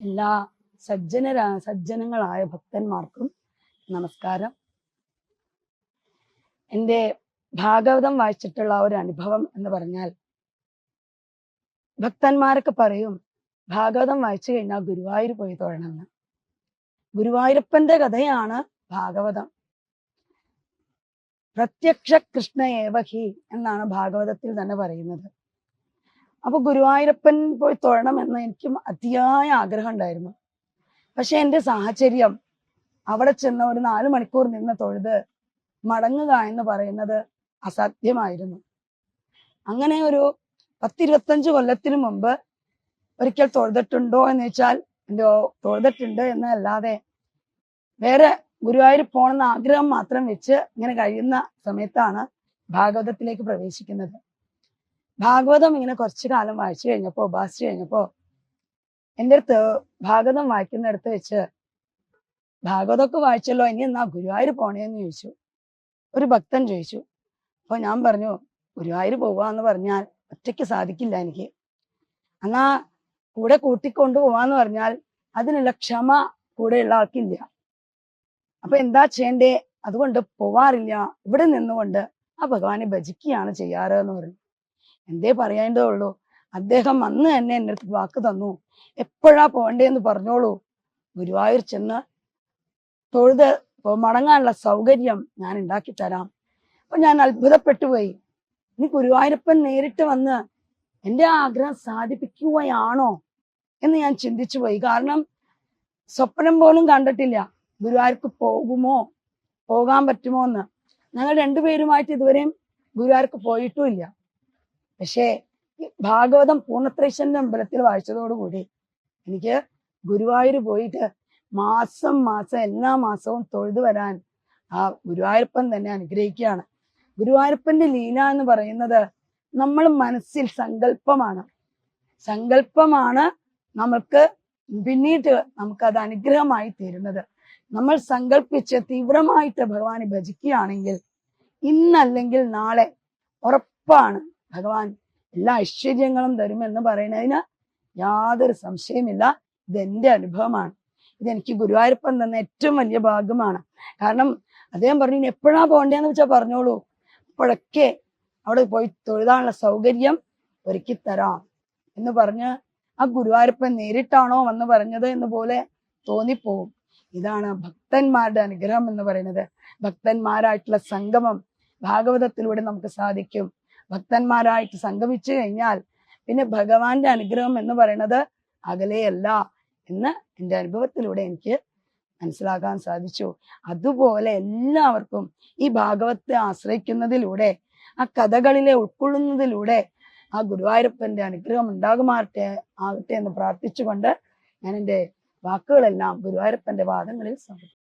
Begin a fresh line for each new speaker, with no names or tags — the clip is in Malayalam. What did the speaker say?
എല്ലാ സജ്ജനരാ സജ്ജനങ്ങളായ ഭക്തന്മാർക്കും നമസ്കാരം. എന്റെ ഭാഗവതം വായിച്ചിട്ടുള്ള ഒരു അനുഭവം എന്ന് പറഞ്ഞാൽ ഭക്തന്മാരൊക്കെ പറയും ഭാഗവതം വായിച്ചു കഴിഞ്ഞാൽ ഗുരുവായൂർ പോയി തൊഴണമെന്ന്. ഗുരുവായൂരപ്പന്റെ കഥയാണ് ഭാഗവതം. പ്രത്യക്ഷ കൃഷ്ണ ഏവഹി എന്നാണ് ഭാഗവതത്തിൽ തന്നെ പറയുന്നത്. അപ്പൊ ഗുരുവായൂരപ്പൻ പോയി തൊഴണം എന്ന് എനിക്കും അതിയായ ആഗ്രഹം ഉണ്ടായിരുന്നു. പക്ഷെ എന്റെ സാഹചര്യം അവിടെ ചെന്ന് ഒരു നാല് മണിക്കൂർ നിന്ന് തൊഴുത് മടങ്ങുക എന്ന് പറയുന്നത് അസാധ്യമായിരുന്നു. അങ്ങനെ ഒരു പത്തിരുപത്തഞ്ച് കൊല്ലത്തിന് മുമ്പ് ഒരിക്കൽ തൊഴുതിട്ടുണ്ടോ എന്ന് വെച്ചാൽ എന്റെ തൊഴുതിട്ടുണ്ട് എന്നല്ലാതെ വേറെ ഗുരുവായൂർ പോകണമെന്ന ആഗ്രഹം മാത്രം വെച്ച് ഇങ്ങനെ കഴിയുന്ന സമയത്താണ് ഭാഗവതത്തിലേക്ക് പ്രവേശിക്കുന്നത്. ഭാഗവതം ഇങ്ങനെ കുറച്ചു കാലം വായിച്ചു കഴിഞ്ഞപ്പോ ഉപാസിച്ചു കഴിഞ്ഞപ്പോ എന്റെ അടുത്ത് ഭാഗവതം വായിക്കുന്നിടത്ത് വെച്ച് ഭാഗവതമൊക്കെ വായിച്ചല്ലോ ഇനി എന്നാ ഗുരുവായൂർ പോണേന്ന് ചോദിച്ചു. ഒരു ഭക്തൻ ചോദിച്ചു. അപ്പൊ ഞാൻ പറഞ്ഞു ഗുരുവായൂർ പോവാന്ന് പറഞ്ഞാൽ ഒറ്റയ്ക്ക് സാധിക്കില്ല എനിക്ക്. എന്നാ കൂടെ കൂട്ടിക്കൊണ്ടു പോവാന്ന് പറഞ്ഞാൽ അതിനുള്ള ക്ഷമ കൂടെയുള്ള ആൾക്കില്ല. അപ്പൊ എന്താ ചെയ്യണ്ടേ? അതുകൊണ്ട് പോവാറില്ല. ഇവിടെ നിന്നുകൊണ്ട് ആ ഭഗവാനെ ഭജിക്കുകയാണ് ചെയ്യാറ് എന്ന് പറഞ്ഞു. എന്തേ പറയാണ്ടേ ഉള്ളൂ. അദ്ദേഹം അന്ന് തന്നെ എന്റെ അടുത്ത് വാക്ക് തന്നു. എപ്പോഴാ പോകണ്ടേന്ന് പറഞ്ഞോളൂ. ഗുരുവായൂർ ചെന്ന് തൊഴുത് മടങ്ങാനുള്ള സൗകര്യം ഞാൻ ഉണ്ടാക്കി തരാം. അപ്പൊ ഞാൻ അത്ഭുതപ്പെട്ടു പോയി. ഇനി ഗുരുവായൂരപ്പൻ നേരിട്ട് വന്ന് എന്റെ ആഗ്രഹം സാധിപ്പിക്കുകയാണോ എന്ന് ഞാൻ ചിന്തിച്ചു പോയി. കാരണം സ്വപ്നം പോലും കണ്ടിട്ടില്ല. ഗുരുവായൂർക്ക് പോകുമോ? പോകാൻ പറ്റുമോ എന്ന്. ഞങ്ങൾ രണ്ടുപേരുമായിട്ട് ഇതുവരെയും ഗുരുവായൂർക്ക് പോയിട്ടുമില്ല പക്ഷേ ഭാഗവതം പൂർണത്രേശ്വരന്റെ അമ്പലത്തിൽ വായിച്ചതോടുകൂടി എനിക്ക് ഗുരുവായൂർ പോയിട്ട് മാസം മാസം എല്ലാ മാസവും തൊഴുതു വരാൻ ആ ഗുരുവായൂരപ്പൻ തന്നെ അനുഗ്രഹിക്കുകയാണ്. ഗുരുവായൂരപ്പന്റെ ലീല എന്ന് പറയുന്നത് നമ്മൾ മനസ്സിൽ സങ്കല്പമാണ്. സങ്കല്പമാണ് നമ്മൾക്ക് പിന്നീട് അത് അനുഗ്രഹമായി തീരുന്നത്. നമ്മൾ സങ്കല്പിച്ച് തീവ്രമായിട്ട് ഭഗവാനെ ഭജിക്കുകയാണെങ്കിൽ ഇന്നല്ലെങ്കിൽ നാളെ ഉറപ്പാണ് ഭഗവാൻ എല്ലാ ഐശ്വര്യങ്ങളും തരുമെന്ന് പറയുന്നതിന് യാതൊരു സംശയമില്ല ഇതെന്റെ അനുഭവമാണ്. ഇതെനിക്ക് ഗുരുവായൂരപ്പൻ തന്ന ഏറ്റവും വലിയ ഭാഗമാണ് കാരണം അദ്ദേഹം പറഞ്ഞു ഇനി എപ്പോഴാ പോകണ്ടേന്ന് വെച്ചാൽ പറഞ്ഞോളൂ. അപ്പോഴൊക്കെ അവിടെ പോയി തൊഴുതാനുള്ള സൗകര്യം ഒരുക്കി തരാം. എന്ന് പറഞ്ഞ് ആ ഗുരുവായൂരപ്പൻ നേരിട്ടാണോ വന്ന് പറഞ്ഞത് എന്ന് പോലെ തോന്നിപ്പോവും. ഇതാണ് ഭക്തന്മാരുടെ അനുഗ്രഹം എന്ന് പറയുന്നത്. ഭക്തന്മാരായിട്ടുള്ള സംഗമം ഭാഗവതത്തിലൂടെ നമുക്ക് സാധിക്കും. ഭക്തന്മാരായിട്ട് സംഗമിച്ചു കഴിഞ്ഞാൽ പിന്നെ ഭഗവാന്റെ അനുഗ്രഹം എന്ന് പറയുന്നത് അകലെയല്ല എന്ന് എന്റെ അനുഭവത്തിലൂടെ എനിക്ക് മനസ്സിലാക്കാൻ സാധിച്ചു. അതുപോലെ എല്ലാവർക്കും ഈ ഭാഗവത്തെ ആശ്രയിക്കുന്നതിലൂടെ ആ കഥകളിലെ ഉൾക്കൊള്ളുന്നതിലൂടെ ആ ഗുരുവായൂരപ്പന്റെ അനുഗ്രഹം ഉണ്ടാകുമാറട്ടെ ആകട്ടെ എന്ന് പ്രാർത്ഥിച്ചുകൊണ്ട് ഞാൻ എന്റെ വാക്കുകളെല്ലാം ഗുരുവായൂരപ്പന്റെ വാദങ്ങളിൽ സമർപ്പിച്ചു